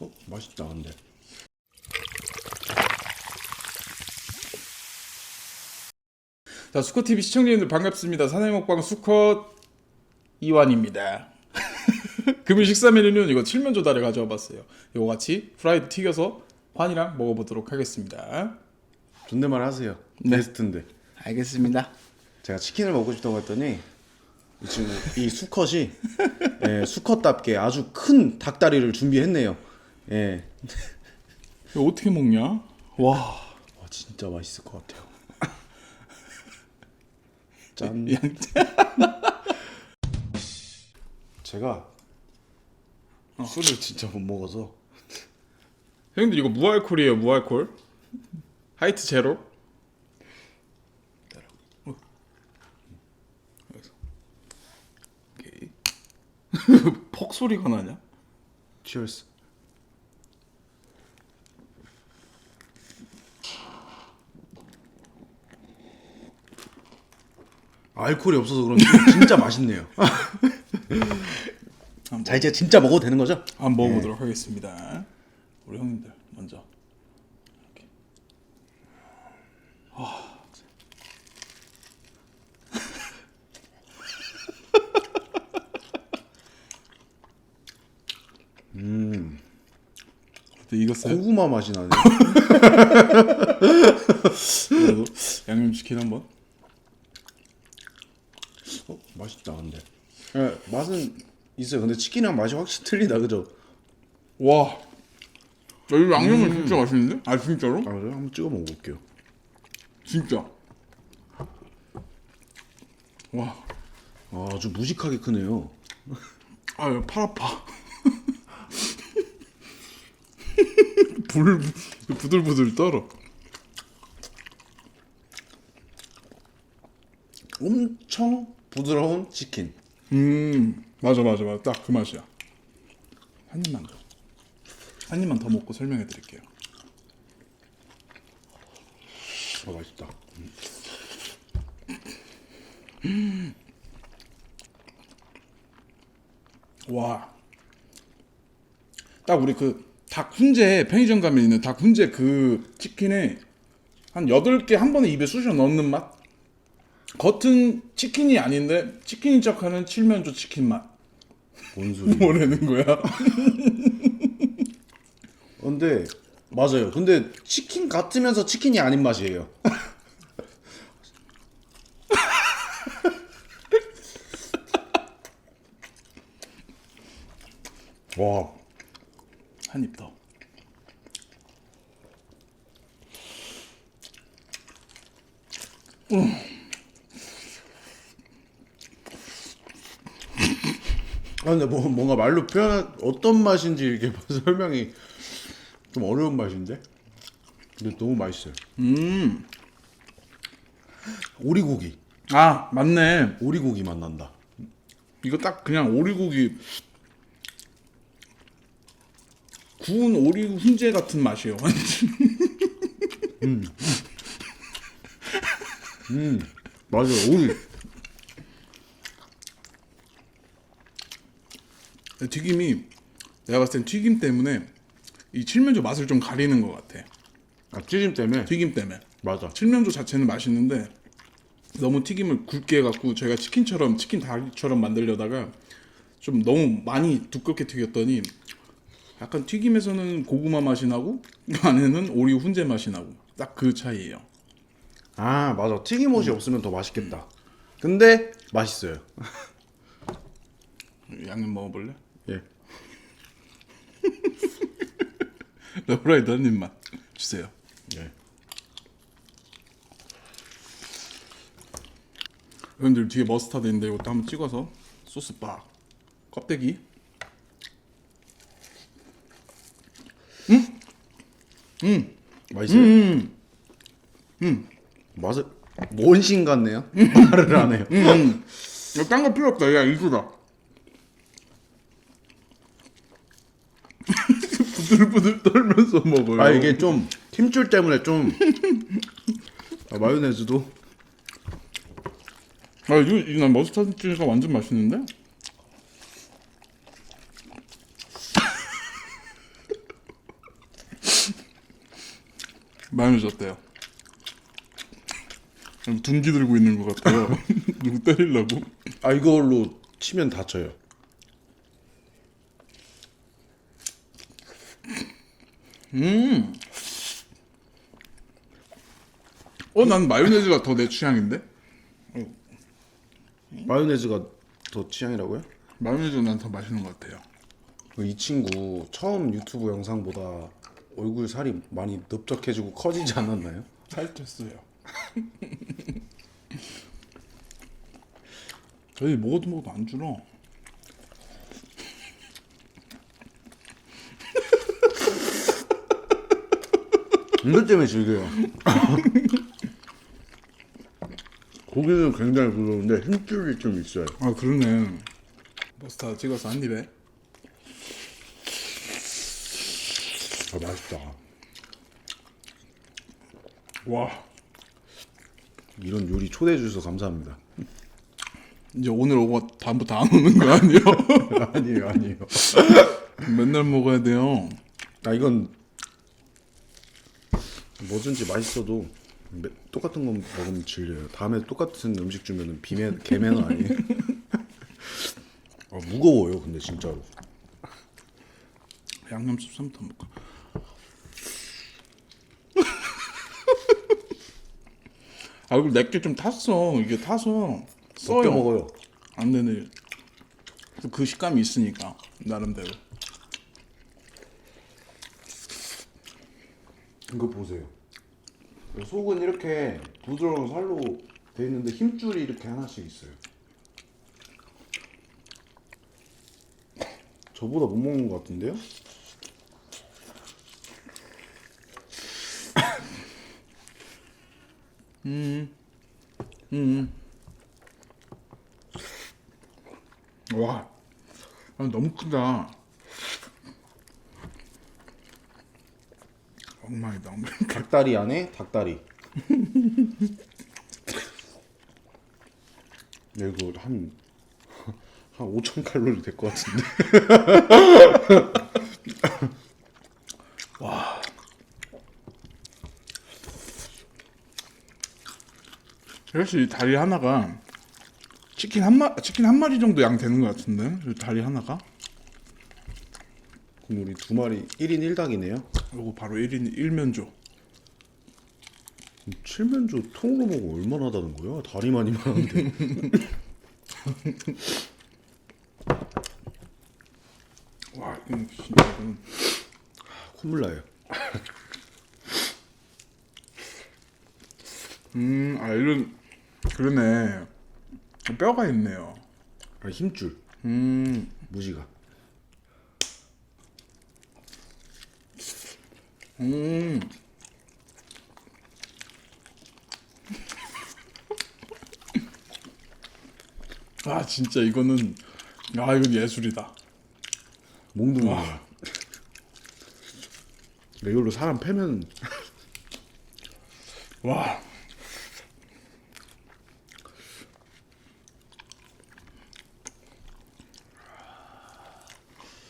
어, 맛있다 근데. 자, 수컷 TV 시청자님들 반갑습니다. 사나이 먹방 수컷 이완입니다. 금일 식사 메뉴는 이거 칠면 조 다리 가져와 봤어요. 이거 같이 프라이드 튀겨서 환이랑 먹어보도록 하겠습니다. 존댓말 하세요. 네. 게스트인데. 알겠습니다. 제가 치킨을 먹고 싶다고 했더니 이 친구 이 수컷이 예, 수컷답게 아주 큰 닭다리를 준비했네요. 예. 이거 어떻게 먹냐? 와, 와 진짜 맛있을 것 같아요. 짠. 양- 제가 술을 진짜 못 먹어서 형님들 이거 무알콜이에요, 무알콜. 하이트 제로. 어. 여기서. 오케이. 퍽 소리가 나냐? 치얼스. 알코올이 없어서 그런지 진짜 맛있네요. 자 이제 진짜 먹어도 되는 거죠? 한번 먹어보도록 하겠습니다. 우리 형님들 먼저. 이렇게. 음. 익었어요? 고구마 맛이 나네. 그래도 양념치킨 한번. 어, 맛있다 근데. 예, 맛은 있어요. 근데 치킨이랑 맛이 확실히 틀리다 그죠? 와. 야, 이 양념은 진짜 맛있는데? 아 진짜로? 아 그래? 한번 찍어 먹어볼게요. 진짜. 와. 아, 아주 무식하게 크네요. 아유 팔 아파. 불 부들부들 떨어. 엄청 부드러운 치킨. 음 맞아 맞아 맞아 딱 그 맛이야. 한 입만 더. 한 입만 더 먹고 설명해 드릴게요. 아 맛있다. 와. 딱 우리 그 닭 훈제 편의점 가면 있는 닭 훈제 그 치킨에 한 8개 한 번에 입에 쑤셔 넣는 맛? 겉은 치킨이 아닌데 치킨인 척하는 칠면조 치킨 맛. 뭔 소리? 뭐라는 거야? 근데 맞아요. 근데 치킨 같으면서 치킨이 아닌 맛이에요. 와, 한 입 더. 아, 근데 뭐 뭔가 말로 표현 어떤 맛인지 이렇게 설명이 좀 어려운 맛인데. 근데 너무 맛있어요. 음. 오리고기, 아, 맞네. 오리고기 맛 난다. 이거 딱 그냥 오리고기 구운 오리 훈제 같은 맛이에요. 맞아요, 오리. 튀김이 내가 봤을 땐 튀김 때문에 이 칠면조 맛을 좀 가리는 것 같아. 아, 튀김 때문에. 튀김 때문에. 맞아. 칠면조 자체는 맛있는데 너무 튀김을 굵게 해갖고 저희가 치킨처럼 치킨 다리처럼 만들려다가 좀 너무 많이 두껍게 튀겼더니 약간 튀김에서는 고구마 맛이 나고 안에는 오리 훈제 맛이 나고 딱 그 차이예요. 아, 맞아. 튀김옷이 없으면 더 맛있겠다. 근데 맛있어요. 양념 먹어볼래? 예. 러브라이드 한 입만 주세요. 예. 여러분들 뒤에 머스타드 있는데 이것도 한번 찍어서 소스 빡 껍데기 맛있어요? 음. 맛을 원신 같네요. 말을 안 해요. 이거 딴거 필요 없다 야 이거다 부들부들 떨면서 먹어요. 아 이게 좀 힘줄 때문에 좀 아, 마요네즈도 아 이거 이거 난 머스타드 찌개가 완전 맛있는데? 마음이 좋대요. 둥지 들고 있는 것 같아요. 누구 때리려고? 아 이걸로 치면 다쳐요. 어, 난 마요네즈가 더 내 취향인데? 마요네즈가 더 취향이라고요? 마요네즈가 난더 맛있는 것 같아요. 이 친구 처음 유튜브 영상보다 얼굴 살이 많이 넓적해지고 커지지 않았나요? 살쪘어요. 저희 먹어도 먹어도 안 줄어. 이것 때문에 즐겨요. 고기는 굉장히 부드러운데 힘줄이 좀 있어요. 아 그러네. 머스타드 찍어서 한 입에. 아 맛있다. 와. 이런 요리 초대해 주셔서 감사합니다. 이제 오늘 오고 다음부터 안 오는 거 아니에요? 아니에요, 아니에요. 맨날 먹어야 돼요. 아 이건 뭐든지 맛있어도 매- 똑같은 거 먹으면 질려요. 다음에 똑같은 음식 주면은 비매 개매너 아니에요? 아, 무거워요, 근데 진짜로. 양념 쌈부터 먹고. 아 이거 내게 좀 탔어. 이게 타서 써요. 먹어요. 안 되네. 그 식감이 있으니까 나름대로. 이거 보세요. 속은 이렇게 부드러운 살로 돼 있는데 힘줄이 이렇게 하나씩 있어요. 저보다 못 먹는 것 같은데요? 와, 아, 너무 크다. 엉망이다, 엉망. 닭다리 안에 닭다리. 야, 이거 한, 한 5천 칼로리 될 것 같은데. 사실 이 다리 하나가 치킨 한 마, 치킨 한 마리 정도 양 되는 것 같은데, 이 다리 하나가. 그럼 우리 두 마리 1인 1닭이네요. 요거 바로 1인 1면조. 칠면조 통으로 먹으면 얼마나 하다는 거야? 다리만 이만한데. 와, 이건 진짜 이건 콧물 나요. 음, 아 이런 그러네. 뼈가 있네요. 아, 힘줄. 음, 무지가. 음. 아 진짜 이거는 아 이건 예술이다. 몽둥이야. 이걸로 사람 패면 와.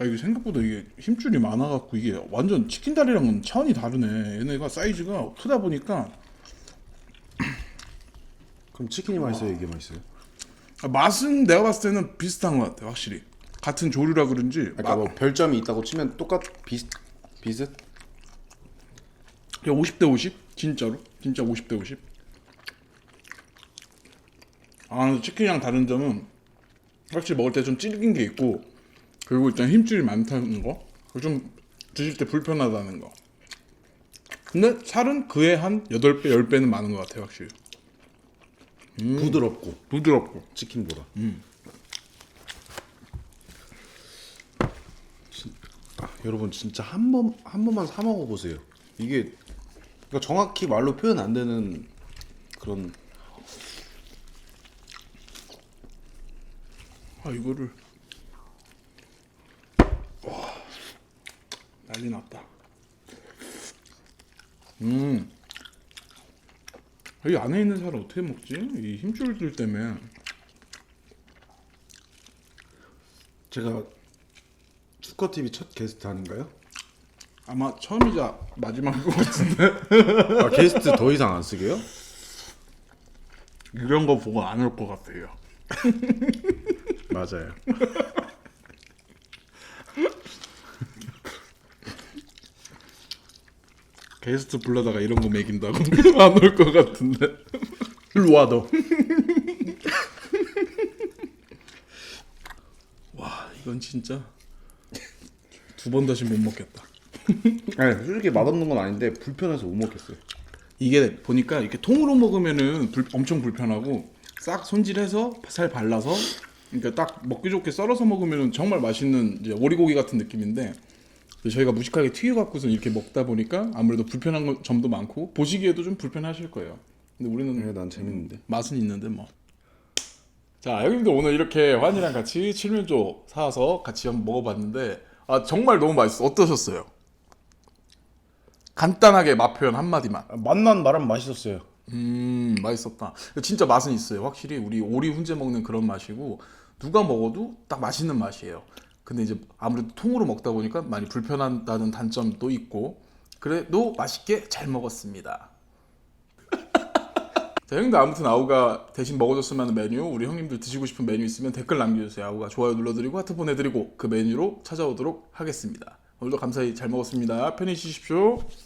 아 이게 생각보다 이게 힘줄이 많아갖고 이게 완전 치킨 다리랑은 차원이 다르네. 얘네가 사이즈가 크다 보니까 그럼 치킨이 맛있어요, 이게 맛있어요? 아, 맛은 내가 봤을 때는 비슷한 것 같아 확실히. 같은 조류라 그런지 그러니까 뭐 별점이 있다고 치면 똑같 비슷 비슷? 야, 50대 50? 진짜로? 진짜 50대 50? 아, 근데 치킨이랑 다른 점은 확실히 먹을 때 좀 질긴 게 있고 그리고 일단 힘줄이 많다는 거? 좀 드실 때 불편하다는 거. 근데 살은 그에 한 8배, 10배는 많은 것 같아요 확실히. 부드럽고. 부드럽고. 치킨보다. 진- 아, 여러분 진짜 한 번 한 번만 사 먹어 보세요. 이게 그러니까 정확히 말로 표현 안 되는 그런 아 이거를 난리 났다 음. 이 안에 있는 살을 어떻게 먹지? 이 힘줄들 때문에 제가 수커 TV 첫 게스트 아닌가요? 아마 처음이자 마지막인 것 같은데 아, 게스트 더 이상 안 쓰게요? 이런 거 보고 안 올 것 같아요. 맞아요. 게스트 불러다가 이런 거 먹인다고 안 올 것 같은데. 일로 와 너. 와 이건 진짜 두 번 다시 못 먹겠다. 아니 솔직히 맛없는 건 아닌데 불편해서 못 먹겠어요. 이게 보니까 이렇게 통으로 먹으면은 불- 엄청 불편하고 싹 손질해서 살 발라서 그러니까 딱 먹기 좋게 썰어서 먹으면은 정말 맛있는 이제 오리고기 같은 느낌인데 저희가 무식하게 튀겨 갖고서 이렇게 먹다 보니까 아무래도 불편한 거- 점도 많고 보시기에도 좀 불편하실 거예요. 근데 우리는 네, 난 재밌는데. 맛은 있는데 뭐. 자, 형님들 오늘 이렇게 환이랑 같이 칠면조 사와서 같이 한번 먹어봤는데 아 정말 너무 맛있어. 어떠셨어요? 간단하게 맛 표현 한 마디만. 맛난 말은 맛있었어요. 음 맛있었다. 진짜 맛은 있어요. 확실히 우리 오리 훈제 먹는 그런 맛이고 누가 먹어도 딱 맛있는 맛이에요. 근데 이제 아무래도 통으로 먹다 보니까 많이 불편하다는 단점도 있고 그래도 맛있게 잘 먹었습니다. 자, 형님들 아무튼 아우가 대신 먹어줬으면 하는 메뉴 우리 형님들 드시고 싶은 메뉴 있으면 댓글 남겨주세요. 아우가 좋아요 눌러드리고 하트 보내드리고 그 메뉴로 찾아오도록 하겠습니다. 오늘도 감사히 잘 먹었습니다. 편히 쉬십시오.